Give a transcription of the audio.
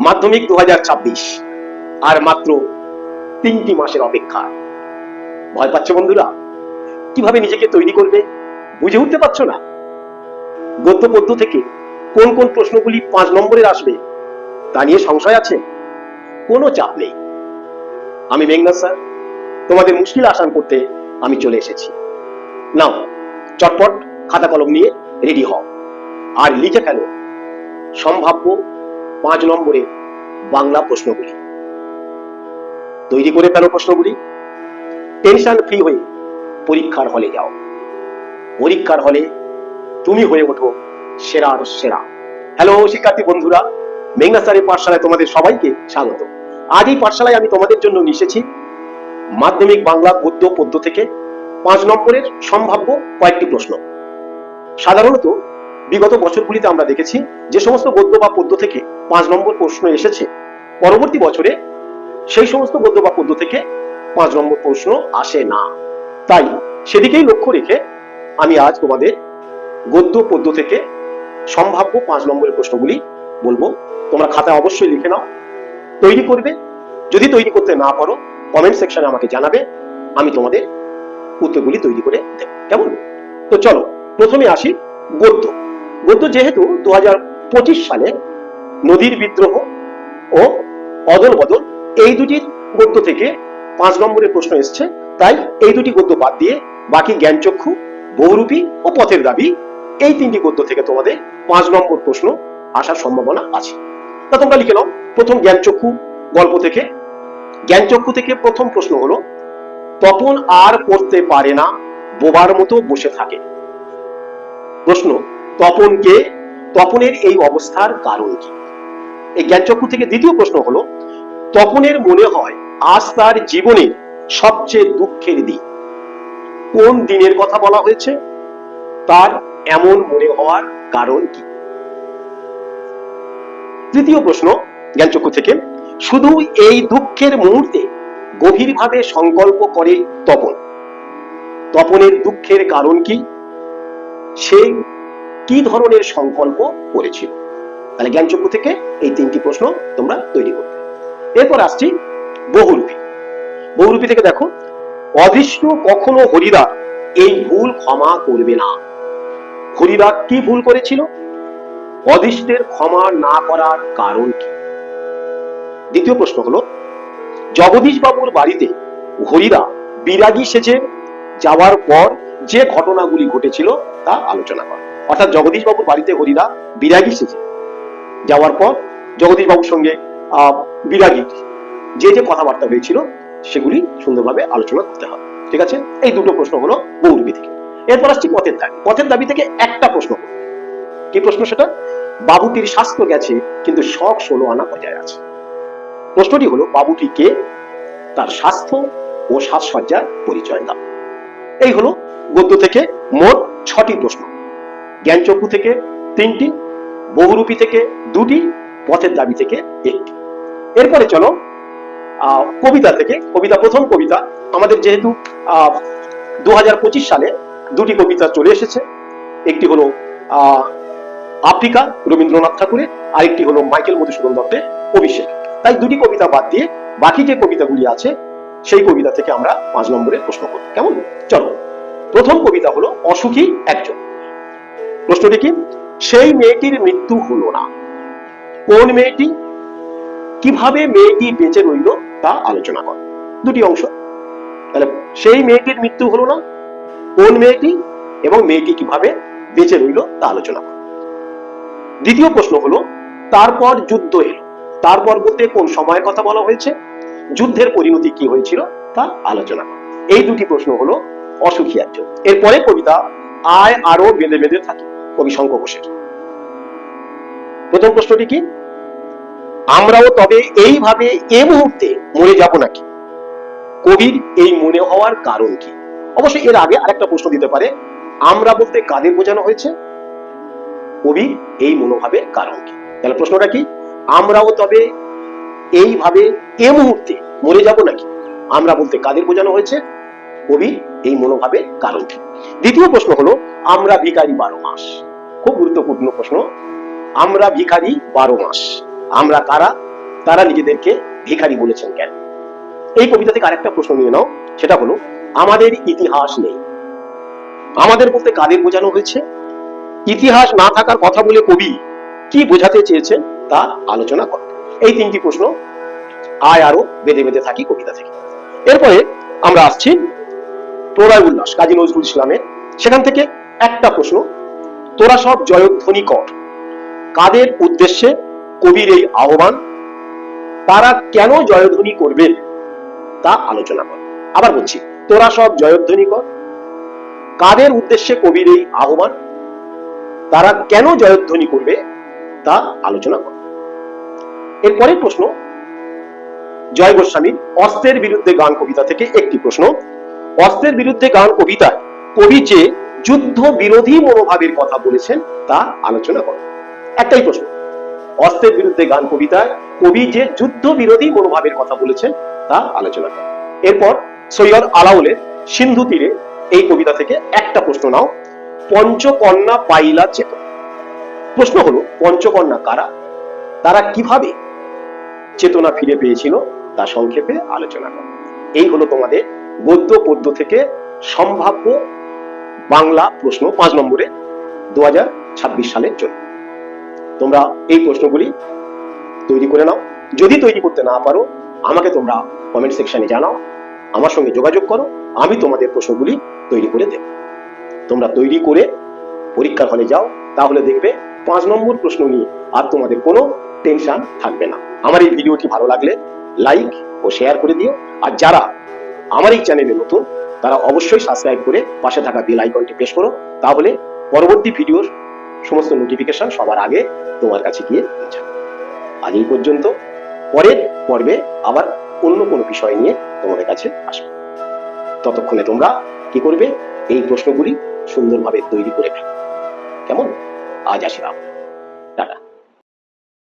মাধ্যমিক দু আর মাত্র তিনটি মাসের অপেক্ষা। ভয় পাচ্ছ বন্ধুরা? কীভাবে নিজেকে তৈরি করবে? বুঝে উঠতে পারছ না? গদ্য পদ্য থেকে কোন কোন প্রশ্নগুলি পাঁচ নম্বরের আসবে, তা নিয়ে সংশয় আছে? কোনো চাপ নেই। আমি মেঘনা স্যার, তোমাদের মুশকিল আসান করতে আমি চলে এসেছি। নাও, চটপট খাতা কলম নিয়ে রেডি হও। আর লিখে ফেলো। সম্ভাব্য পাঁচ নম্বরের বাংলা প্রশ্নগুলি। তৈরি করে ফেলো প্রশ্নগুলি। টেনশন ফ্রি হয়ে পরীক্ষার হলে যাও। পরীক্ষার হলে তুমি হয়ে ওঠো সেরার সেরা। হ্যালো শিক্ষার্থী বন্ধুরা, মেঘনা স্যারের পাঠশালায় তোমাদের সবাইকে স্বাগত। আজ এই পাঠশালায় আমি তোমাদের জন্য নিশেছি মাধ্যমিক বাংলা গদ্য পদ্য থেকে পাঁচ নম্বরের সম্ভাব্য কয়েকটি প্রশ্ন। সাধারণত বিগত বছরগুলিতে আমরা দেখেছি যে সমস্ত গদ্য বা পদ্য থেকে পাঁচ নম্বর প্রশ্ন এসেছে। পরবর্তী বছরে সেই সমস্ত গদ্য বা পদ্য থেকে পাঁচ নম্বর প্রশ্ন আসে না। তাই সেদিকেই লক্ষ্য রেখে আমি আজ তোমাদের গদ্য পদ্য থেকে সম্ভাব্য পাঁচ নম্বরের প্রশ্নগুলি বলব। তোমরা খাতা অবশ্যই লিখে নাও। তৈরি করবে। যদি তৈরি করতে না পারো কমেন্ট সেকশনে আমাকে জানাবে। আমি তোমাদের উত্তরগুলি তৈরি করে দেব। কেমন? তো চলো, প্রথমে আসি গদ্য। গদ্য যেহেতু দু হাজার পঁচিশ সালে নদীর বিদ্রোহ ও অদল বদল এই দুটি গদ্য থেকে পাঁচ নম্বরের প্রশ্ন এসছে। তাই এই দুটি গদ্য বাদ দিয়ে বাকি জ্ঞানচক্ষু, বহুরূপী ও পথের দাবি, এই তিনটি গদ্য থেকে তোমাদের পাঁচ নম্বর প্রশ্ন আসার সম্ভাবনা আছে। তা তোমরা লিখে নাও। প্রথম জ্ঞানচক্ষু গল্প থেকে। জ্ঞানচক্ষু থেকে প্রথম প্রশ্ন হলো, তপন আর পড়তে পারে না, বোবার মতো বসে থাকে। প্রশ্ন তপনকে তপনের এই অবস্থার কারণ কি? এই জ্ঞানচক্ষু থেকে দ্বিতীয় প্রশ্ন হলো, তপনের মনে হয় আজ তার জীবনের সবচেয়ে দুঃখের দিন। কোন দিনের কথা বলা হয়েছে? তার এমন মনে হওয়ার কারণ কি? তৃতীয় প্রশ্ন জ্ঞানচক্ষু থেকে, শুধু এই দুঃখের মুহূর্তে গভীরভাবে সংকল্প করে তপন। তপনের দুঃখের কারণ কি? সে কি ধরনের সংকল্প করেছিল? তাহলে জ্ঞানচক্ষু থেকে এই তিনটি প্রশ্ন তোমরা তৈরি করবে। এরপর আসছি বহুরূপী। বহুরূপী থেকে দেখো অভীষ্ট কখনো হরিদা, এই ভুল ক্ষমা করবে না। হরিদা কি ভুল করেছিল? অদৃষ্টের ক্ষমা না করার কারণ কি? দ্বিতীয় প্রশ্ন হলো জগদীশ বাবুর বাড়িতে হরিদা বিরাগী সেজে যাওয়ার পর যে ঘটনাগুলি ঘটেছিল তা আলোচনা করে। অর্থাৎ জগদীশ বাবুর বাড়িতে হরিদা বিরাগী সেজে। যাওয়ার পর জগদীশ বাবুর সঙ্গে বিরাগী যে যে কথাবার্তা হয়েছিল, সেগুলি সুন্দরভাবে আলোচনা করতে হবে। ঠিক আছে? এই দুটো প্রশ্ন হলো বহুরূপী থেকে। এরপর আসছি পথের দাবি। পথের দাবি থেকে একটা প্রশ্ন কি প্রশ্ন সেটা? বাবুটির স্বাস্থ্য গেছে, কিন্তু শখ ষোলো আনা বজায় আছে। প্রশ্নটি হলো, বাবুটি কে? তার স্বাস্থ্য ও সাজসজ্জার পরিচয় দাও। এই হলো গদ্য থেকে মোট ছটি প্রশ্ন। জ্ঞানচক্ষু থেকে তিনটি বহুরূপী থেকে দুটি, পথের দাবি থেকে একটি। এরপরে চলো কবিতা থেকে, কবিতা, প্রথম কবিতা। আমাদের যেহেতু দু সালে দুটি কবিতা চলে এসেছে। একটি হলো আফ্রিকা, রবীন্দ্রনাথ ঠাকুরের, আরেকটি হলো মাইকেল মধুসূদন দত্তের অভিষেক। তাই দুটি কবিতা বাদ দিয়ে বাকি যে কবিতাগুলি আছে, সেই কবিতা থেকে আমরা পাঁচ নম্বরে প্রশ্ন করব। কেমন? চলো, প্রথম কবিতা হলো, অসুখী একজন। প্রশ্নটি কি? সেই মেয়েটির মৃত্যু হলো না। কোন মেয়েটি? কীভাবে মেয়েটি বেঁচে রইল তা আলোচনা কর। দুটি অংশ। তাহলে সেই মেয়েটির মৃত্যু হলো না, কোন মেয়েটি এবং মেয়েটি কীভাবে বেঁচে রইল তা আলোচনা কর। দ্বিতীয় প্রশ্ন হলো, তারপর যুদ্ধ এলো। তারপর বলতে কোন সময়ের কথা বলা হয়েছে? যুদ্ধের পরিণতি কি হয়েছিল তা আলোচনা কর। এই দুটি প্রশ্ন হলো অসুখী একজন। এরপরে কবিতা আয় আরও বেঁধে বেঁধে থাকে কবি শঙ্খ ঘোষের প্রথম প্রশ্নটি কি? আমরাও তবে এইভাবে এ মুহূর্তে মরে যাব নাকি? কবির এই মনে হওয়ার কারণ কি? অবশ্যই এর আগে আরেকটা প্রশ্ন দিতে পারে। আমরা বলতে কাদের বোঝানো হয়েছে? কবি এই মনোভাবের কারণ কি? তাহলে প্রশ্নটা কি? আমরাও তবে এইভাবে এ মুহূর্তে মরে যাব নাকি? আমরা বলতে কাদের বোঝানো হয়েছে? কবি এই মনোভাবের কারণ কি? দ্বিতীয় প্রশ্ন হলো, আমরা ভিখারি বারো মাস। খুব গুরুত্বপূর্ণ প্রশ্ন। আমরা ভিখারি বারো মাস। আমরা কারা? তারা নিজেদেরকে ভিখারি বলেছেন কেন? এই কবিতা থেকে আরেকটা প্রশ্ন নিয়ে নাও, সেটা হলো, আমাদের ইতিহাস নেই। আমাদের বলতে কাদের বোঝানো হয়েছে? ইতিহাস না থাকার কথা বলে কবি কি বোঝাতে চেয়েছেন তা আলোচনা কর। এই তিনটি প্রশ্ন আয় আরও বেঁধে বেঁধে থাকি কবিতা থেকে। এরপরে আমরা আসছি প্রলয় উল্লাস, কাজী নজরুল ইসলামের। সেখান থেকে একটা প্রশ্ন, তোরা সব জয়ধ্বনি কর। কাদের উদ্দেশ্যে কবির এই আহ্বান? তারা কেন জয়ধ্বনি করবে তা আলোচনা কর। আবার বলছি, তোরা সব জয়ধ্বনি কর। কাদের উদ্দেশ্যে কবির এই আহ্বান? তারা কেন জয়ধ্বনি করবে তা আলোচনা কর। এরপরের প্রশ্ন, জয় গোস্বামীর অস্ত্রের বিরুদ্ধে গান কবিতা থেকে একটি প্রশ্ন, অস্ত্রের বিরুদ্ধে গান কবিতায় কবি যে যুদ্ধ বিরোধী মনোভাবের কথা বলেছেন তা আলোচনা করো। একটাই প্রশ্ন। অস্ত্রের বিরুদ্ধে গান কবিতায় কবি যে যুদ্ধ বিরোধী মনোভাবের কথা বলেছেন, তা আলোচনা করো। এরপর সৈয়দ আলাউলের সিন্ধু তীরে এই কবিতা থেকে একটা প্রশ্ন নাও। পঞ্চকন্যা পাইলা চেতন। প্রশ্ন হলো, পঞ্চকন্যা কারা? তারা কীভাবে চেতনা ফিরে পেয়েছিল, তা সংক্ষেপে আলোচনা করো। এই হলো তোমাদের গদ্য পদ্য থেকে সম্ভাব্য বাংলা প্রশ্ন পাঁচ নম্বরে, দু হাজার ছাব্বিশ সালের জন্য। তোমরা এই প্রশ্নগুলি তৈরি করে নাও। যদি তৈরি করতে না পারো, আমাকে তোমরা কমেন্ট সেকশনে জানাও। আমার সঙ্গে যোগাযোগ করো, আমি তোমাদের প্রশ্নগুলি তৈরি করে দেব। তোমরা তৈরি করে পরীক্ষার হলে যাও, তাহলে দেখবে পাঁচ নম্বর প্রশ্ন নিয়ে আর তোমাদের কোনো টেনশন থাকবে না। আমার এই ভিডিওটি ভালো লাগলে লাইক ও শেয়ার করে দিও। আর যারা আমার এই চ্যানেলে নতুন, তারা অবশ্যই সাবস্ক্রাইব করে পাশে থাকা বেল আইকনটি প্রেস করো। তাহলে পরবর্তী ভিডিওর সমস্ত নোটিফিকেশন সবার আগে তোমার কাছে গিয়ে পৌঁছাবে। আজ এই পর্যন্ত। পরের পর্বে আবার অন্য কোনো বিষয় নিয়ে তোমাদের কাছে আসবে। ততক্ষণে তোমরা কি করবে? এই প্রশ্নগুলি সুন্দরভাবে তৈরি করে ফেলো। কেমন? আজ আসি রাম।